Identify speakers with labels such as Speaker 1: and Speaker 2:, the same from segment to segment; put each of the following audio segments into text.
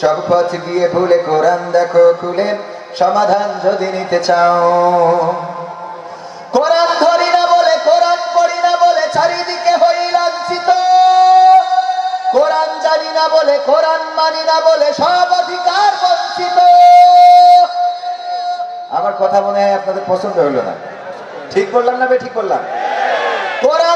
Speaker 1: সব পথ গিয়ে ভুলে কোরআন দেখো, খুলে সমাধান যদি নিতে চাও। কোরআন ধরি না বলে, কোরআন পড়ি না বলে চারিদিকে হই লাঞ্ছিত। কোরআন জানি না বলে, কোরআন মানি না বলে সব অধিকার বঞ্চিত। আমার কথা মনে হয় আপনাদের পছন্দ হলো না। ঠিক বললাম না বে, ঠিক বললাম? কোরআন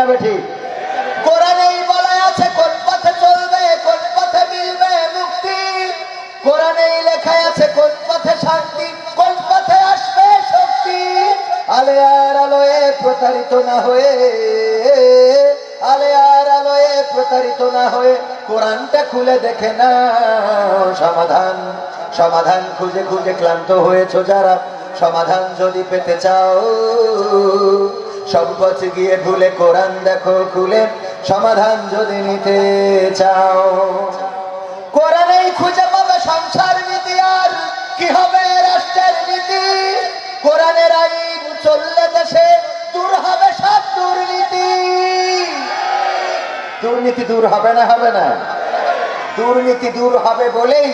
Speaker 1: না বেঠি? কোরআনেই বলা আছে, কোন পথে চলবে, কোন পথে মিলবে মুক্তি? কোরআনেই লেখা আছে, কোন পথে শান্তি, কোন পথে আসবে শক্তি? আলে আর আলোয় প্রতারিত না হয়ে, আলে আর আলোয় প্রতারিত না হয়ে কোরআনটা খুলে দেখে না সমাধান। সমাধান খুঁজে খুঁজে ক্লান্ত হয়েছ যারা, সমাধান যদি পেতে চাও। সব পথ গিয়ে ভুলে কোরআন দেখো, খুলে সমাধান যদি নিতে চাও। কোরআনেই খুঁজে পাবে সংসার নীতি আর কি হবে রাষ্ট্রের নীতি। কোরআনের আইন চললে দেশে দূর হবে সব দুর্নীতি। দুর্নীতি দূর হবে না হবে না। দুর্নীতি দূর হবে বলেই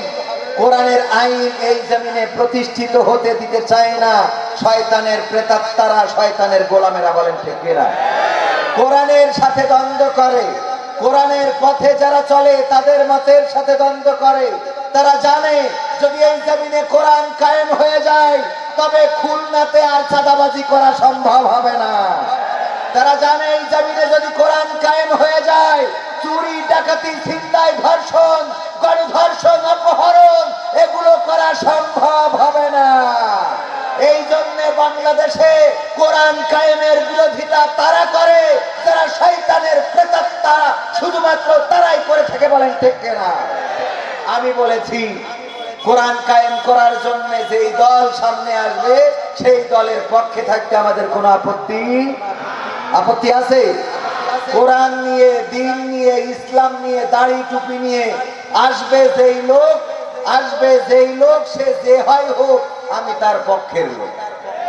Speaker 1: কোরআনের আইন এই জমিনে প্রতিষ্ঠিত হতে দিতে চায় না। শয়তানের প্রেতাত্মারা শয়তানের গোলামেরা বলেন ঠিক কিনা? কোরআনের সাথে দ্বন্দ্ব করে। কোরআনের পথে যারা চলে, তাদের মতের সাথে দ্বন্দ্ব করে। তারা জানে, যদি এই জমিনে কোরআন কায়েম হয়ে যায়, তবে খুলনাতে আর চাঁদাবাজি করা সম্ভব হবে না। তারা জানে, এই জমিনে যদি কোরআন কায়েম হয়ে যায়, চুরি, ডাকাতি, ছিনতাই, ধর্ষণ, গণধর্ষণ, অপহরণ, এগুলো করা সম্ভব হবে না। এই জন্য বাংলাদেশে কোরআন কায়েমের বিরোধিতা তারা করে, যারা শয়তানের প্রেতাত্মা শুধুমাত্র তারাই করে থাকে বলেন ঠিক না আমি বলেছি, কোরআন কায়েম করার জন্য যেই দল সামনে আসবে, সেই দলের পক্ষে থাকতে আমাদের কোনো আপত্তি আপত্তি আছে? কোরআন নিয়ে, দিন নিয়ে, ইসলাম নিয়ে, দাড়ি টুপি নিয়ে আসবে যেই লোক, আসবে যেই লোক, সে যে হয় হোক আমি তার পক্ষের লোক।